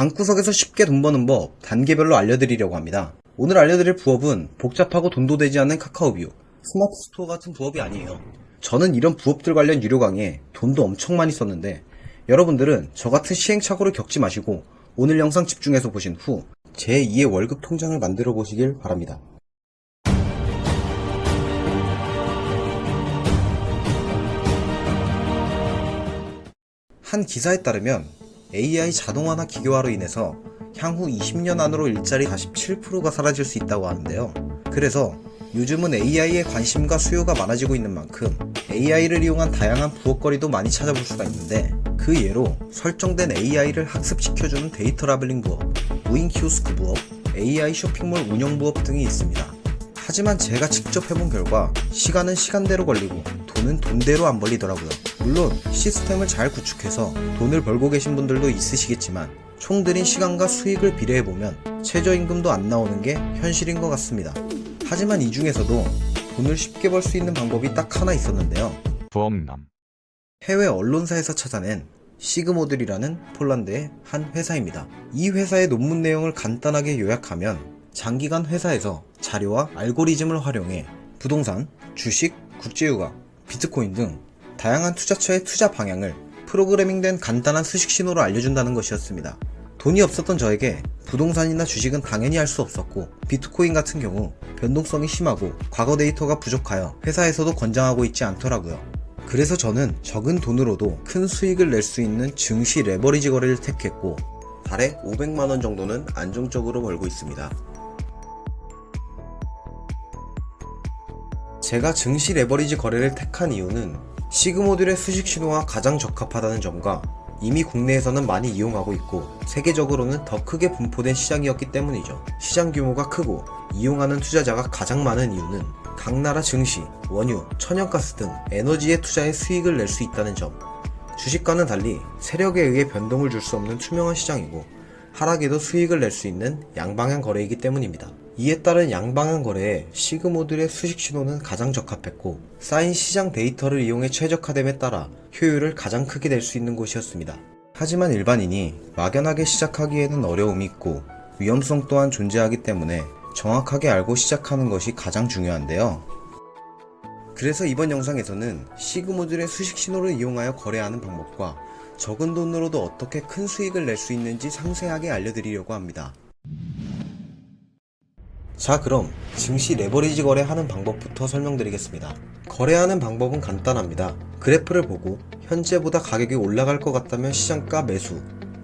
방구석에서 쉽게 돈 버는 법 단계별로 알려드리려고 합니다. 오늘 알려드릴 부업은 복잡하고 돈도 되지 않는 카카오 뷰, 스마트 스토어 같은 부업이 아니에요. 저는 이런 부업들 관련 유료 강의에 돈도 엄청 많이 썼는데 여러분들은 저 같은 시행착오를 겪지 마시고 오늘 영상 집중해서 보신 후 제2의 월급 통장을 만들어 보시길 바랍니다. 한 기사에 따르면 AI 자동화나 기계화로 인해서 향후 20년 안으로 일자리 47%가 사라질 수 있다고 하는데요. 그래서 요즘은 AI에 관심과 수요가 많아지고 있는 만큼 AI를 이용한 다양한 부업거리도 많이 찾아볼 수가 있는데 그 예로 설정된 AI를 학습시켜주는 데이터 라벨링 부업, 무인 키오스크 부업, AI 쇼핑몰 운영 부업 등이 있습니다. 하지만 제가 직접 해본 결과 시간은 시간대로 걸리고 돈은 돈대로 안 벌리더라고요. 물론 시스템을 잘 구축해서 돈을 벌고 계신 분들도 있으시겠지만 총 들인 시간과 수익을 비례해보면 최저임금도 안 나오는 게 현실인 것 같습니다. 하지만 이 중에서도 돈을 쉽게 벌 수 있는 방법이 딱 하나 있었는데요. 부업남 해외 언론사에서 찾아낸 시그모들이라는 폴란드의 한 회사입니다. 이 회사의 논문 내용을 간단하게 요약하면 장기간 회사에서 자료와 알고리즘을 활용해 부동산, 주식, 국제유가, 비트코인 등 다양한 투자처의 투자 방향을 프로그래밍된 간단한 수식 신호로 알려준다는 것이었습니다. 돈이 없었던 저에게 부동산이나 주식은 당연히 할 수 없었고 비트코인 같은 경우 변동성이 심하고 과거 데이터가 부족하여 회사에서도 권장하고 있지 않더라고요. 그래서 저는 적은 돈으로도 큰 수익을 낼 수 있는 증시 레버리지 거래를 택했고 달에 500만원 정도는 안정적으로 벌고 있습니다. 제가 증시 레버리지 거래를 택한 이유는 시그모듈의 수식 신호와 가장 적합하다는 점과 이미 국내에서는 많이 이용하고 있고 세계적으로는 더 크게 분포된 시장이었기 때문이죠. 시장 규모가 크고 이용하는 투자자가 가장 많은 이유는 각 나라 증시, 원유, 천연가스 등 에너지의 투자에 수익을 낼 수 있다는 점. 주식과는 달리 세력에 의해 변동을 줄 수 없는 투명한 시장이고 하락에도 수익을 낼 수 있는 양방향 거래이기 때문입니다. 이에 따른 양방향 거래에 시그모듈의 수식 신호는 가장 적합했고 쌓인 시장 데이터를 이용해 최적화됨에 따라 효율을 가장 크게 낼 수 있는 곳이었습니다. 하지만 일반인이 막연하게 시작하기에는 어려움이 있고 위험성 또한 존재하기 때문에 정확하게 알고 시작하는 것이 가장 중요한데요. 그래서 이번 영상에서는 시그모듈의 수식 신호를 이용하여 거래하는 방법과 적은 돈으로도 어떻게 큰 수익을 낼 수 있는지 상세하게 알려드리려고 합니다. 자 그럼 증시 레버리지 거래하는 방법부터 설명드리겠습니다. 거래하는 방법은 간단합니다. 그래프를 보고 현재보다 가격이 올라갈 것 같다면 시장가 매수,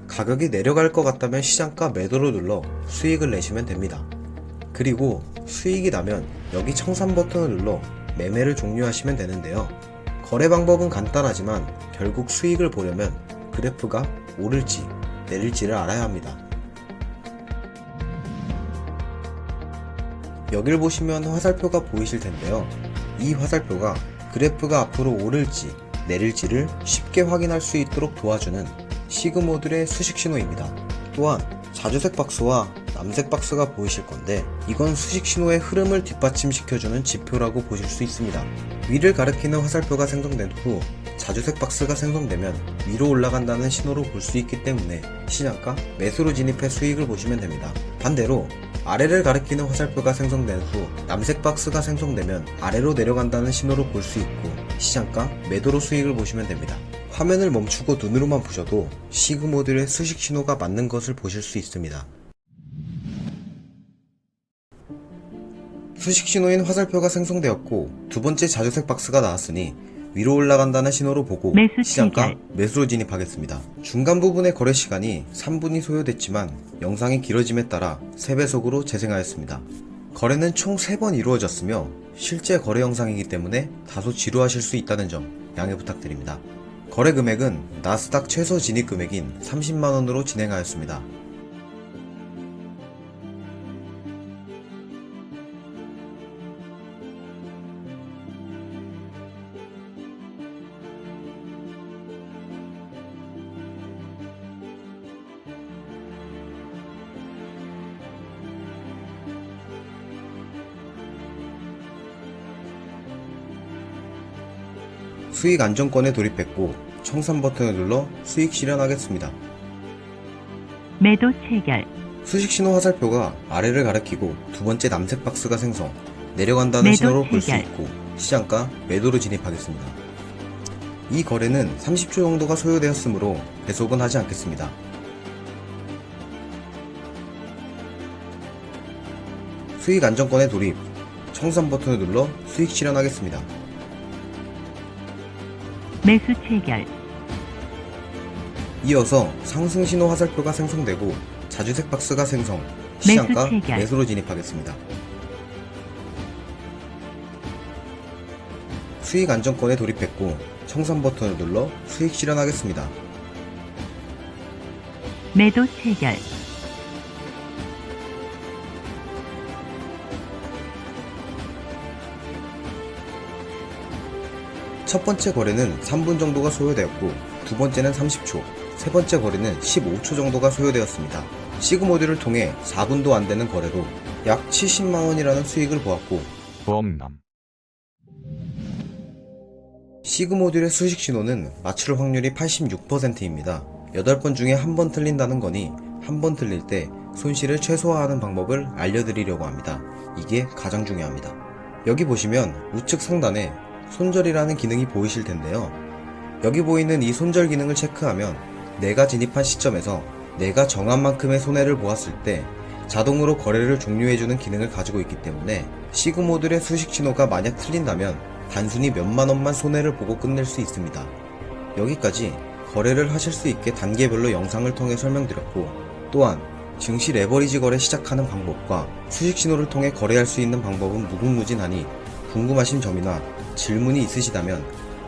가격이 내려갈 것 같다면 시장가 매도를 눌러 수익을 내시면 됩니다. 그리고 수익이 나면 여기 청산 버튼을 눌러 매매를 종료하시면 되는데요. 거래 방법은 간단하지만 결국 수익을 보려면 그래프가 오를지 내릴지를 알아야 합니다. 여길 보시면 화살표가 보이실 텐데요. 이 화살표가 그래프가 앞으로 오를지 내릴지를 쉽게 확인할 수 있도록 도와주는 시그 모듈의 수식 신호입니다. 또한 자주색 박스와 남색 박스가 보이실 건데 이건 수식 신호의 흐름을 뒷받침시켜주는 지표라고 보실 수 있습니다. 위를 가리키는 화살표가 생성된 후 자주색 박스가 생성되면 위로 올라간다는 신호로 볼 수 있기 때문에 시장가 매수로 진입해 수익을 보시면 됩니다. 반대로 아래를 가리키는 화살표가 생성된 후 남색 박스가 생성되면 아래로 내려간다는 신호로 볼 수 있고 시장가 매도로 수익을 보시면 됩니다. 화면을 멈추고 눈으로만 보셔도 시그 모듈의 수식 신호가 맞는 것을 보실 수 있습니다. 수식 신호인 화살표가 생성되었고 두 번째 자주색 박스가 나왔으니 위로 올라간다는 신호로 보고 매수 시장가. 매수로 진입하겠습니다. 중간 부분의 거래 시간이 3분이 소요됐지만 영상이 길어짐에 따라 3배속으로 재생하였습니다. 거래는 총 3번 이루어졌으며 실제 거래 영상이기 때문에 다소 지루하실 수 있다는 점 양해 부탁드립니다. 거래 금액은 나스닥 최소 진입 금액인 30만원으로 진행하였습니다. 수익 안정권에 돌입했고 청산 버튼을 눌러 수익 실현하겠습니다. 매도 체결, 수식 신호 화살표가 아래를 가리키고 두 번째 남색 박스가 생성, 내려간다는 신호로 볼 수. 있고 시장가 매도로 진입하겠습니다. 이 거래는 30초 정도가 소요되었으므로 배속은 하지 않겠습니다. 수익 안정권에 돌입, 청산 버튼을 눌러 수익 실현하겠습니다. 매수 체결, 이어서 상승 신호 화살표가 생성되고 자주색 박스가 생성, 시장가 매수 체결. 매수로 진입하겠습니다. 수익 안정권에 돌입했고 청산 버튼을 눌러 수익 실현하겠습니다. 매도 체결, 첫 번째 거래는 3분 정도가 소요되었고 두 번째는 30초, 세 번째 거래는 15초 정도가 소요되었습니다. 시그 모듈을 통해 4분도 안 되는 거래로 약 70만 원이라는 수익을 보았고 범람 시그 모듈의 수식 신호는 맞출 확률이 86%입니다. 8번 중에 한 번 틀린다는 거니 한 번 틀릴 때 손실을 최소화하는 방법을 알려드리려고 합니다. 이게 가장 중요합니다. 여기 보시면 우측 상단에 손절이라는 기능이 보이실 텐데요. 여기 보이는 이 손절 기능을 체크하면 내가 진입한 시점에서 내가 정한 만큼의 손해를 보았을 때 자동으로 거래를 종료해주는 기능을 가지고 있기 때문에 시그 모듈의 수식 신호가 만약 틀린다면 단순히 몇만 원만 손해를 보고 끝낼 수 있습니다. 여기까지 거래를 하실 수 있게 단계별로 영상을 통해 설명드렸고 또한 증시 레버리지 거래 시작하는 방법과 수식 신호를 통해 거래할 수 있는 방법은 무궁무진하니 궁금하신 점이나 질문이 있으시다면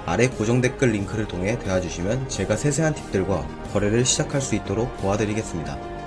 아래 고정 댓글 링크를 통해 대화주시면 제가 세세한 팁들과 거래를 시작할 수 있도록 도와드리겠습니다.